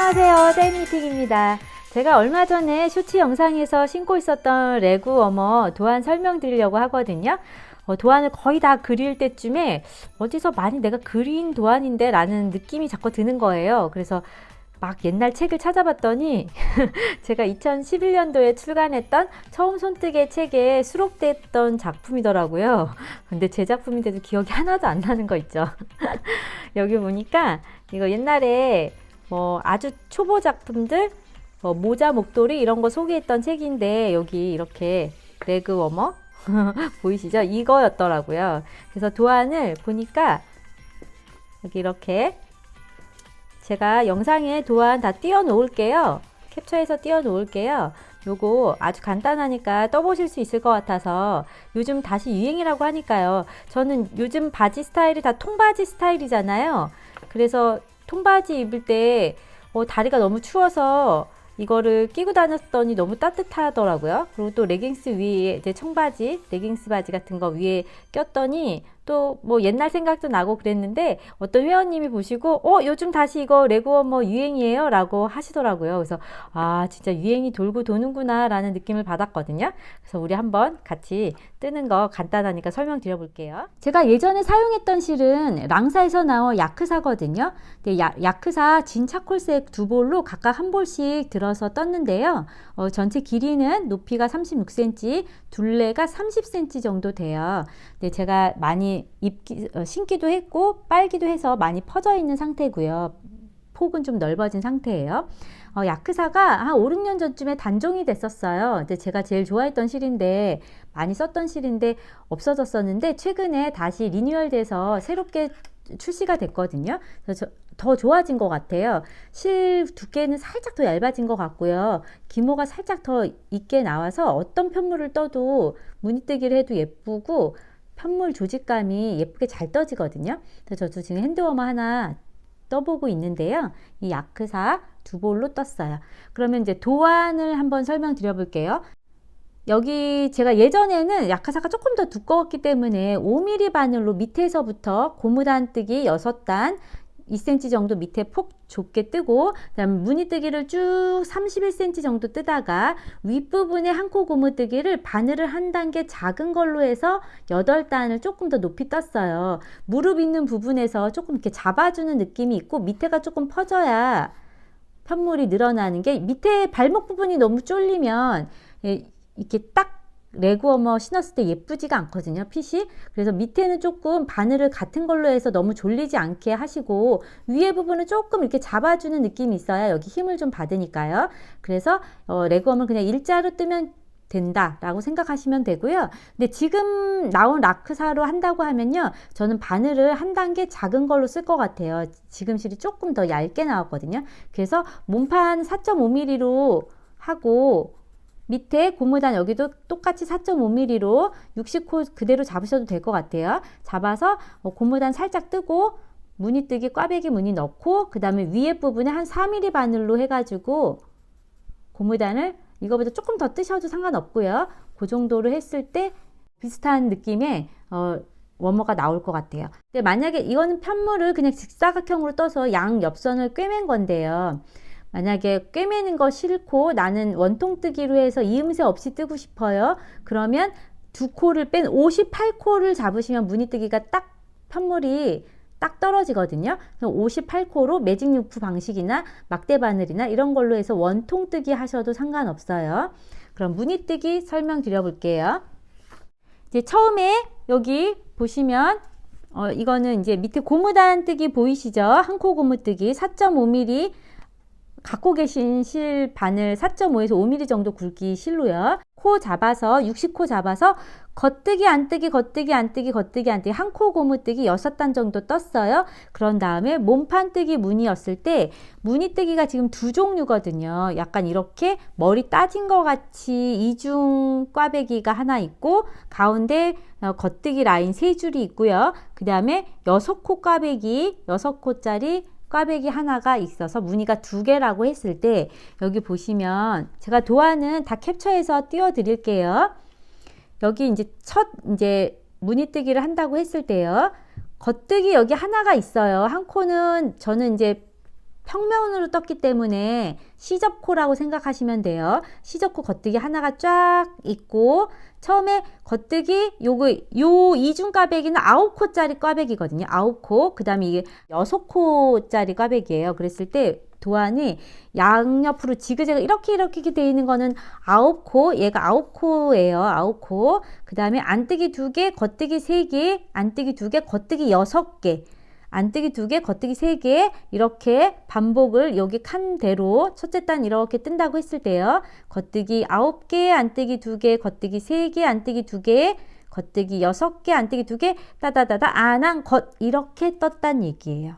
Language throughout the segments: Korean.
안녕하세요. 셀미팅입니다. 제가 얼마 전에 쇼츠 영상에서 신고 있었던 레고 워머 도안 설명드리려고 하거든요. 어, 도안을 거의 다 그릴 때쯤에 어디서 많이 내가 그린 도안인데 라는 느낌이 자꾸 드는 거예요. 그래서 막 옛날 책을 찾아봤더니 제가 2011년도에 출간했던 처음 손뜨개 책에 수록됐던 작품이더라고요. 근데 제 작품인데도 기억이 하나도 안 나는 거 있죠. 여기 보니까 이거 옛날에 뭐 아주 초보 작품들 뭐 모자 목도리 이런 거 소개했던 책인데 여기 이렇게 레그 워머 보이시죠? 이거였더라고요. 그래서 도안을 보니까 여기 이렇게 제가 영상에 도안 다 띄워 놓을게요. 캡처해서 띄워 놓을게요. 요거 아주 간단하니까 떠보실 수 있을 것 같아서 요즘 다시 유행이라고 하니까요. 저는 요즘 바지 스타일이 다 통바지 스타일이잖아요. 그래서 통바지 입을 때 어, 다리가 너무 추워서 이거를 끼고 다녔더니 너무 따뜻하더라고요. 그리고 또 레깅스 위에 이제 청바지, 레깅스 바지 같은 거 위에 꼈더니 또 뭐 옛날 생각도 나고 그랬는데 어떤 회원님이 보시고 어 요즘 다시 이거 레고 뭐 유행이에요 라고 하시더라고요. 그래서 아 진짜 유행이 돌고 도는구나 라는 느낌을 받았거든요. 그래서 우리 한번 같이 뜨는 거 간단하니까 설명드려 볼게요. 제가 예전에 사용했던 실은 랑사에서 나온 야크사거든요. 근데 야, 야크사 진 차콜색 두 볼로 각각 한 볼씩 들어서 떴는데요. 어, 전체 길이는 높이가 36cm, 둘레가 30cm 정도 돼요. 근데 제가 많이 입기, 어, 신기도 했고 빨기도 해서 많이 퍼져 있는 상태고요. 폭은 좀 넓어진 상태예요. 어, 야크사가 한 5, 6년 전쯤에 단종이 됐었어요. 근데 제가 제일 좋아했던 실인데 많이 썼던 실인데 없어졌었는데 최근에 다시 리뉴얼돼서 새롭게 출시가 됐거든요. 그래서 저, 더 좋아진 것 같아요. 실 두께는 살짝 더 얇아진 것 같고요. 기모가 살짝 더 있게 나와서 어떤 편물을 떠도 무늬뜨기를 해도 예쁘고 편물 조직감이 예쁘게 잘 떠지거든요. 그래서 저도 지금 핸드워머 하나 떠보고 있는데요. 이 야크사 두 볼로 떴어요. 그러면 이제 도안을 한번 설명드려 볼게요. 여기 제가 예전에는 야카사가 조금 더 두꺼웠기 때문에 5mm 바늘로 밑에서부터 고무단뜨기 6단 2cm 정도 밑에 폭 좁게 뜨고 그다음 무늬 뜨기를 쭉 31cm 정도 뜨다가 윗부분에 한 코 고무 뜨기를 바늘을 한 단계 작은 걸로 해서 8단을 조금 더 높이 떴어요. 무릎 있는 부분에서 조금 이렇게 잡아주는 느낌이 있고 밑에가 조금 퍼져야 편물이 늘어나는 게 밑에 발목 부분이 너무 쫄리면 이렇게 딱 레구어머 신었을 때 예쁘지가 않거든요 핏이 그래서 밑에는 조금 바늘을 같은 걸로 해서 너무 졸리지 않게 하시고 위에 부분은 조금 이렇게 잡아주는 느낌이 있어야 여기 힘을 좀 받으니까요 그래서 어, 레구어머를 그냥 일자로 뜨면 된다라고 생각하시면 되고요. 근데 지금 나온 라크사로 한다고 하면요. 저는 바늘을 한 단계 작은 걸로 쓸 것 같아요. 지금 실이 조금 더 얇게 나왔거든요. 그래서 몸판 4.5mm로 하고 밑에 고무단 여기도 똑같이 4.5mm로 60코 그대로 잡으셔도 될 것 같아요. 잡아서 어, 고무단 살짝 뜨고 무늬 뜨기 꽈배기 무늬 넣고 그 다음에 위에 부분에 한 4mm 바늘로 해가지고 고무단을 이거보다 조금 더 뜨셔도 상관없고요. 그 정도로 했을 때 비슷한 느낌의 어, 워머가 나올 것 같아요. 근데 만약에 이거는 편물을 그냥 직사각형으로 떠서 양 옆선을 꿰맨 건데요. 만약에 꿰매는 거 싫고 나는 원통뜨기로 해서 이음새 없이 뜨고 싶어요. 그러면 두 코를 뺀 58코를 잡으시면 무늬뜨기가 딱 편물이 딱 떨어지거든요. 58코로 매직 루프 방식이나 막대 바늘이나 이런 걸로 해서 원통뜨기 하셔도 상관없어요. 그럼 무늬뜨기 설명드려 볼게요. 이제 처음에 여기 보시면 어, 이거는 이제 밑에 고무단 뜨기 보이시죠? 한 코 고무뜨기 4.5mm 갖고 계신 실 바늘 4.5에서 5mm 정도 굵기 실로요. 코 잡아서 60코 잡아서 겉뜨기 안뜨기 겉뜨기 안뜨기 겉뜨기 안뜨기 한 코 고무뜨기 6단 정도 떴어요. 그런 다음에 몸판뜨기 무늬였을 때 무늬뜨기가 지금 두 종류거든요. 약간 이렇게 머리 따진 것 같이 이중 꽈배기가 하나 있고 가운데 어, 겉뜨기 라인 세 줄이 있고요. 그 다음에 6코 꽈배기 6코짜리 꽈배기 하나가 있어서 무늬가 두 개라고 했을 때 여기 보시면 제가 도안은 다 캡처해서 띄워 드릴게요. 여기 이제 첫 이제 무늬뜨기를 한다고 했을 때요. 겉뜨기 여기 하나가 있어요. 한 코는 저는 이제 평면으로 떴기 때문에 시접코라고 생각하시면 돼요. 시접코 겉뜨기 하나가 쫙 있고 처음에 겉뜨기 요거 요 이중 꽈배기는 아홉 코짜리 꽈배기거든요. 아홉 코. 그다음에 이게 여섯 코짜리 꽈배기예요. 그랬을 때 도안이 양옆으로 지그재그 이렇게 이렇게 돼 있는 거는 아홉 코, 얘가 아홉 코예요. 아홉 코. 그다음에 안뜨기 두 개, 겉뜨기 세 개, 안뜨기 두 개, 겉뜨기 여섯 개. 안뜨기 두 개, 겉뜨기 세 개, 이렇게 반복을 여기 칸대로 첫째 단 이렇게 뜬다고 했을 때요. 겉뜨기 아홉 개, 안뜨기 두 개, 겉뜨기 세 개, 안뜨기 두 개, 겉뜨기 여섯 개, 안뜨기 두 개, 따다다다, 안한 겉, 이렇게 떴단 얘기예요.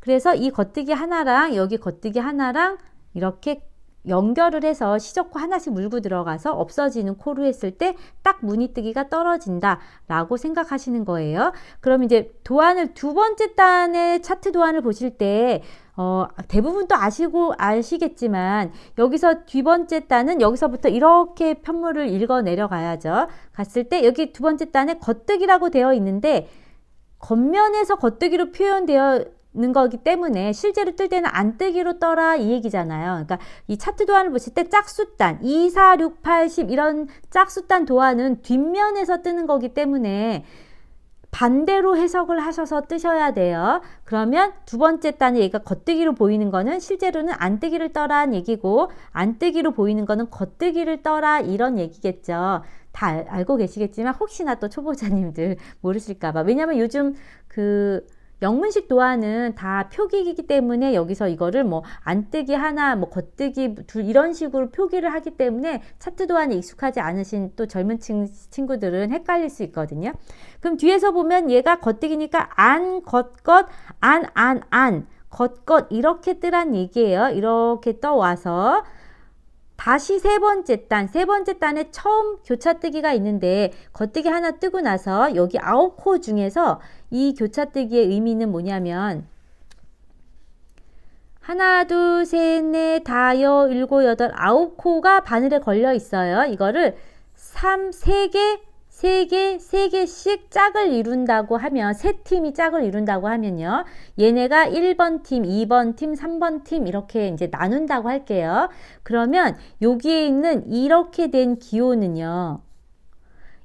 그래서 이 겉뜨기 하나랑 여기 겉뜨기 하나랑 이렇게 연결을 해서 시접코 하나씩 물고 들어가서 없어지는 코로 했을 때 딱 무늬 뜨기가 떨어진다 라고 생각하시는 거예요. 그럼 이제 도안을 두 번째 단의 차트 도안을 보실 때 어, 대부분 또 아시고 아시겠지만 여기서 뒤 번째 단은 여기서부터 이렇게 편물을 읽어 내려가야죠. 갔을 때 여기 두 번째 단에 겉뜨기라고 되어 있는데 겉면에서 겉뜨기로 표현되어 는 거기 때문에 실제로 뜰 때는 안 뜨기로 떠라 이 얘기잖아요. 그러니까 이 차트 도안을 보실 때 짝수단 2, 4, 6, 8, 10 이런 짝수단 도안은 뒷면에서 뜨는 거기 때문에 반대로 해석을 하셔서 뜨셔야 돼요. 그러면 두 번째 단에 얘가 겉뜨기로 보이는 거는 실제로는 안 뜨기를 떠라는 얘기고 안 뜨기로 보이는 거는 겉뜨기를 떠라 이런 얘기겠죠. 다 알, 알고 계시겠지만 혹시나 또 초보자님들 모르실까봐. 왜냐면 요즘 그 영문식 도안은 다 표기이기 때문에 여기서 이거를 뭐 안뜨기 하나, 뭐 겉뜨기 둘 이런 식으로 표기를 하기 때문에 차트 도안이 익숙하지 않으신 또 젊은 친, 친구들은 헷갈릴 수 있거든요. 그럼 뒤에서 보면 얘가 겉뜨기니까 안, 겉, 겉, 안, 안, 안, 겉, 겉 이렇게 뜨란 얘기예요. 이렇게 떠와서 다시 세 번째 단, 세 번째 단에 처음 교차뜨기가 있는데 겉뜨기 하나 뜨고 나서 여기 아홉 코 중에서 이 교차뜨기의 의미는 뭐냐면 하나, 둘, 셋, 넷, 다 여, 일곱, 여덟, 아홉 코가 바늘에 걸려 있어요. 이거를 3, 3개, 3개, 3개씩 짝을 이룬다고 하면, 세 팀이 짝을 이룬다고 하면요. 얘네가 1번 팀, 2번 팀, 3번 팀 이렇게 이제 나눈다고 할게요. 그러면 여기에 있는 이렇게 된 기호는요.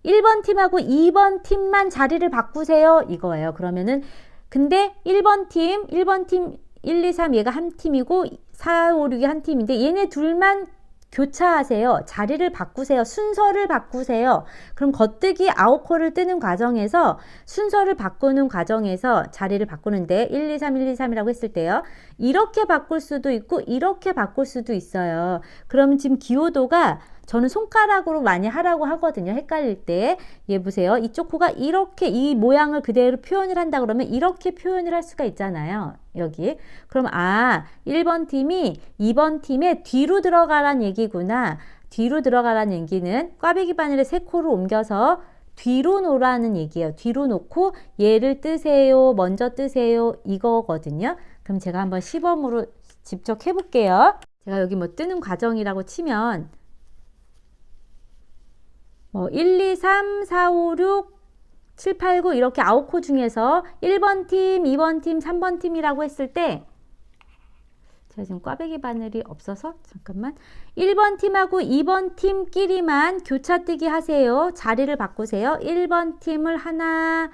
1번 팀하고 2번 팀만 자리를 바꾸세요. 이거예요. 그러면은 근데 1번 팀, 1번 팀 1, 2, 3 얘가 한 팀이고 4, 5, 6이 한 팀인데 얘네 둘만 교차하세요. 자리를 바꾸세요. 순서를 바꾸세요. 그럼 겉뜨기 아홉 코를 뜨는 과정에서 순서를 바꾸는 과정에서 자리를 바꾸는데 1, 2, 3, 1, 2, 3이라고 했을 때요. 이렇게 바꿀 수도 있고 이렇게 바꿀 수도 있어요. 그럼 지금 기호도가 저는 손가락으로 많이 하라고 하거든요. 헷갈릴 때. 얘 보세요. 이쪽 코가 이렇게 이 모양을 그대로 표현을 한다 그러면 이렇게 표현을 할 수가 있잖아요. 여기. 그럼 아, 1번 팀이 2번 팀의 뒤로 들어가란 얘기구나. 뒤로 들어가란 얘기는 꽈배기 바늘에 세 코를 옮겨서 뒤로 놓으라는 얘기예요. 뒤로 놓고 얘를 뜨세요. 먼저 뜨세요. 이거거든요. 그럼 제가 한번 시범으로 직접 해볼게요. 제가 여기 뭐 뜨는 과정이라고 치면 뭐 1, 2, 3, 4, 5, 6, 7, 8, 9 이렇게 아홉 코 중에서 1번 팀, 2번 팀, 3번 팀이라고 했을 때 제가 지금 꽈배기 바늘이 없어서 잠깐만 1번 팀하고 2번 팀끼리만 교차뜨기 하세요. 자리를 바꾸세요. 1번 팀을 하나,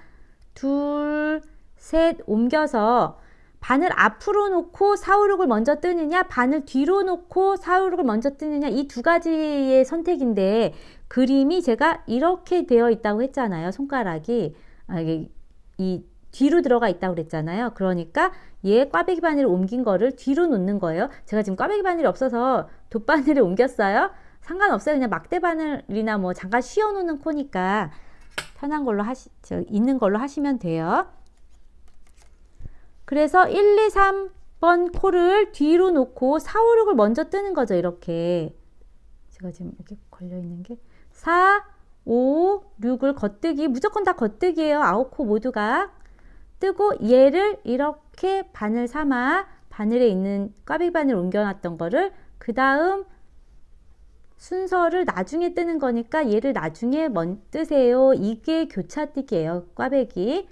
둘, 셋 옮겨서 바늘 앞으로 놓고 사우룩을 먼저 뜨느냐, 바늘 뒤로 놓고 사우룩을 먼저 뜨느냐, 이 두 가지의 선택인데, 그림이 제가 이렇게 되어 있다고 했잖아요. 손가락이. 아, 이게, 이 뒤로 들어가 있다고 그랬잖아요. 그러니까 얘 꽈배기 바늘을 옮긴 거를 뒤로 놓는 거예요. 제가 지금 꽈배기 바늘이 없어서 돗바늘을 옮겼어요. 상관없어요. 그냥 막대 바늘이나 뭐 잠깐 씌워 놓는 코니까 편한 걸로 하시, 저, 있는 걸로 하시면 돼요. 그래서 1, 2, 3번 코를 뒤로 놓고 4, 5, 6을 먼저 뜨는 거죠. 이렇게. 제가 지금 이렇게 걸려 있는 게 4, 5, 6을 겉뜨기 무조건 다 겉뜨기예요. 아홉 코 모두가 뜨고 얘를 이렇게 바늘 삼아 바늘에 있는 꽈배기 바늘 옮겨놨던 거를 그 다음 순서를 나중에 뜨는 거니까 얘를 나중에 먼 뜨세요. 이게 교차뜨기예요. 꽈배기.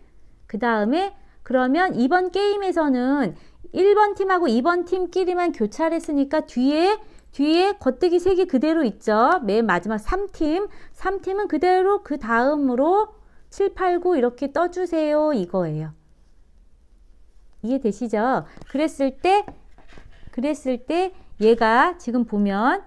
그 다음에 그러면 이번 게임에서는 1번 팀하고 2번 팀끼리만 교차를 했으니까 뒤에 뒤에 겉뜨기 3개 그대로 있죠. 맨 마지막 3팀. 3팀은 그대로 그 다음으로 7, 8, 9 이렇게 떠주세요. 이거예요. 이해되시죠? 그랬을 때, 그랬을 때 얘가 지금 보면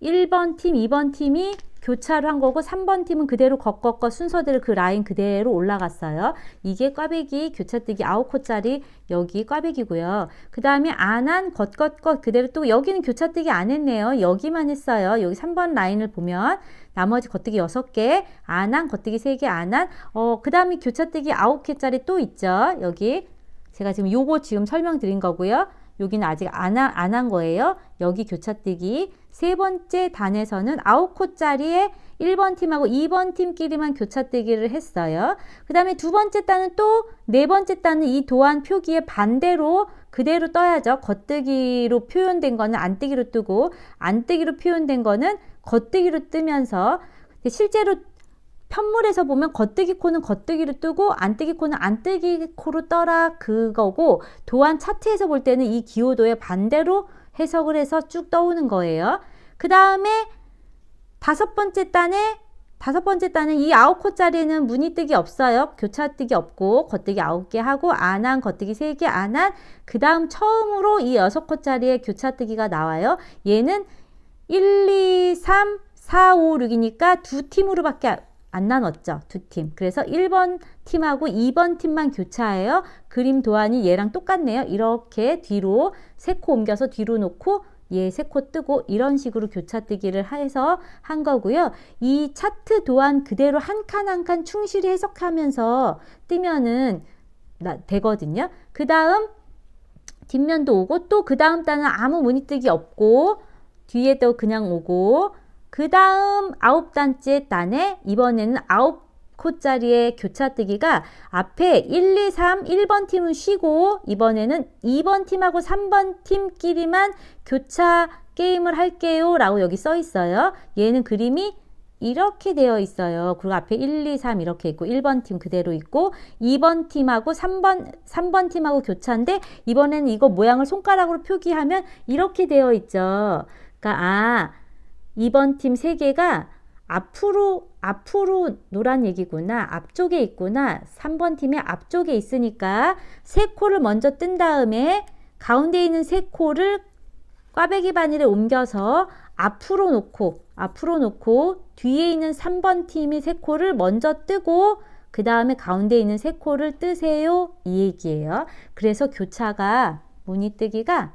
1번 팀, 2번 팀이 교차를 한 거고 3번 팀은 그대로 겉겉겉 순서대로 그 라인 그대로 올라갔어요. 이게 꽈배기 교차뜨기 9코짜리 여기 꽈배기고요. 그 다음에 안한 겉겉겉 그대로 또 여기는 교차뜨기 안 했네요. 여기만 했어요. 여기 3번 라인을 보면 나머지 겉뜨기 6개, 안 한 겉뜨기 3개, 안 한 어, 그 다음에 교차뜨기 9개짜리 또 있죠. 여기 제가 지금 요거 지금 설명드린 거고요. 여기는 아직 안 한 거예요. 여기 교차뜨기 세 번째 단에서는 9코짜리에 1번 팀하고 2번 팀끼리만 교차뜨기를 했어요. 그 다음에 두 번째 단은 또 네 번째 단은 이 도안 표기에 반대로 그대로 떠야죠. 겉뜨기로 표현된 거는 안뜨기로 뜨고 안뜨기로 표현된 거는 겉뜨기로 뜨면서 실제로 편물에서 보면 겉뜨기 코는 겉뜨기로 뜨고 안뜨기 코는 안뜨기 코로 떠라 그거고 도안 차트에서 볼 때는 이 기호도의 반대로 해석을 해서 쭉 떠오는 거예요. 그 다음에 다섯 번째 단에 다섯 번째 단은 이 아홉 코짜리는 무늬 뜨기 없어요. 교차 뜨기 없고 겉뜨기 아홉 개 하고 안 한 겉뜨기 세 개 안 한 그 다음 처음으로 이 여섯 코짜리의 교차 뜨기가 나와요. 얘는 1, 2, 3, 4, 5, 6이니까 두 팀으로밖에 안 나눴죠. 두 팀. 그래서 1번 팀하고 2번 팀만 교차해요. 그림 도안이 얘랑 똑같네요. 이렇게 뒤로 세 코 옮겨서 뒤로 놓고 얘 세 코 뜨고 이런 식으로 교차 뜨기를 해서 한 거고요. 이 차트 도안 그대로 한 칸 한 칸 충실히 해석하면서 뜨면은 나, 되거든요. 그 다음 뒷면도 오고 또 그 다음 단은 아무 무늬뜨기 없고 뒤에 또 그냥 오고 그 다음 아홉 단째 단에 이번에는 아홉 코짜리의 교차뜨기가 앞에 1, 2, 3, 1번 팀은 쉬고 이번에는 2번 팀하고 3번 팀끼리만 교차 게임을 할게요 라고 여기 써 있어요. 얘는 그림이 이렇게 되어 있어요. 그리고 앞에 1, 2, 3 이렇게 있고 1번 팀 그대로 있고 2번 팀하고 3번 3번 팀하고 교차인데 이번에는 이거 모양을 손가락으로 표기하면 이렇게 되어 있죠. 그러니까 아 2번 팀 3개가 앞으로 앞으로 노란 얘기구나. 앞쪽에 있구나. 3번 팀의 앞쪽에 있으니까 세 코를 먼저 뜬 다음에 가운데 있는 세 코를 꽈배기 바늘에 옮겨서 앞으로 놓고 앞으로 놓고 뒤에 있는 3번 팀이 세 코를 먼저 뜨고 그 다음에 가운데 있는 세 코를 뜨세요 이 얘기예요. 그래서 교차가 무늬 뜨기가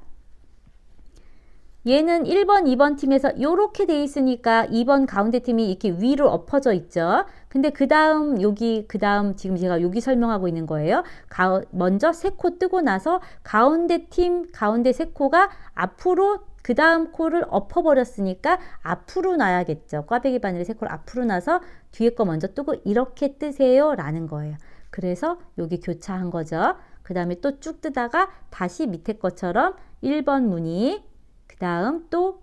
얘는 1번, 2번 팀에서 이렇게 돼 있으니까 2번 가운데 팀이 이렇게 위로 엎어져 있죠. 근데 그 다음 여기 그 다음 지금 제가 여기 설명하고 있는 거예요. 가, 먼저 세 코 뜨고 나서 가운데 팀 가운데 세 코가 앞으로 그 다음 코를 엎어버렸으니까 앞으로 놔야겠죠. 꽈배기 바늘에 세 코를 앞으로 놔서 뒤에 거 먼저 뜨고 이렇게 뜨세요 라는 거예요. 그래서 여기 교차한 거죠. 그 다음에 또 쭉 뜨다가 다시 밑에 것처럼 1번 무늬 그 다음 또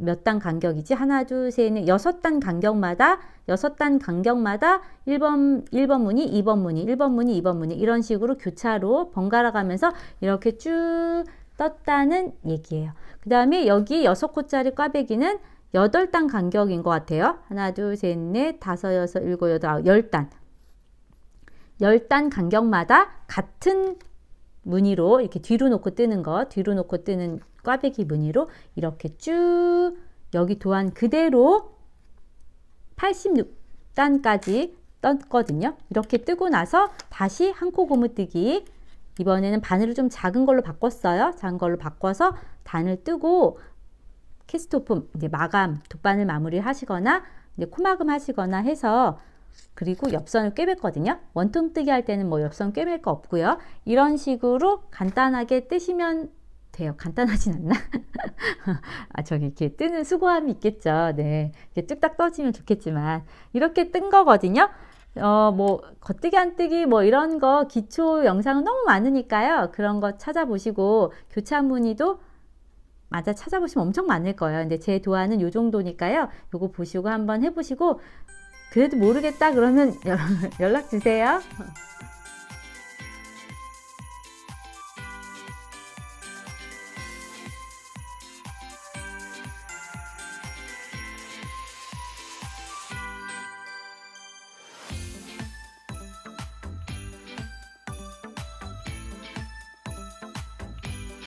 몇 단 간격이지? 하나, 둘, 셋, 넷, 여섯 단 간격마다, 여섯 단 간격마다 1번, 1번 무늬, 2번 무늬, 1번 무늬, 2번 무늬, 이런 식으로 교차로 번갈아 가면서 이렇게 쭉 떴다는 얘기예요. 그 다음에 여기 여섯 코짜리 꽈배기는 여덟 단 간격인 것 같아요. 하나, 둘, 셋, 넷, 다섯, 여섯, 일곱, 여덟, 아홉, 열 단. 열 단 간격마다 같은 무늬로 이렇게 뒤로 놓고 뜨는 거, 뒤로 놓고 뜨는 꽈배기 무늬로 이렇게 쭉 여기 도안 그대로 86단까지 떴거든요. 이렇게 뜨고 나서 다시 한 코 고무뜨기 이번에는 바늘을 좀 작은 걸로 바꿨어요. 작은 걸로 바꿔서 단을 뜨고 캐스트오프 이제 마감 돗바늘 마무리 하시거나 이제 코마금 하시거나 해서 그리고 옆선을 꿰맸거든요. 원통뜨기 할 때는 뭐 옆선 꿰맬 거 없고요. 이런 식으로 간단하게 뜨시면 돼요. 간단하진 않나? 아, 저기 이렇게 뜨는 수고함이 있겠죠. 네. 이렇게 뚝딱 떠지면 좋겠지만. 이렇게 뜬 거거든요. 어, 뭐, 겉뜨기, 안 뜨기, 뭐, 이런 거 기초 영상은 너무 많으니까요. 그런 거 찾아보시고, 교차 무늬도 맞아 찾아보시면 엄청 많을 거예요. 근데 제 도안은 요 정도니까요. 요거 보시고 한번 해보시고, 그래도 모르겠다 그러면 연락 주세요.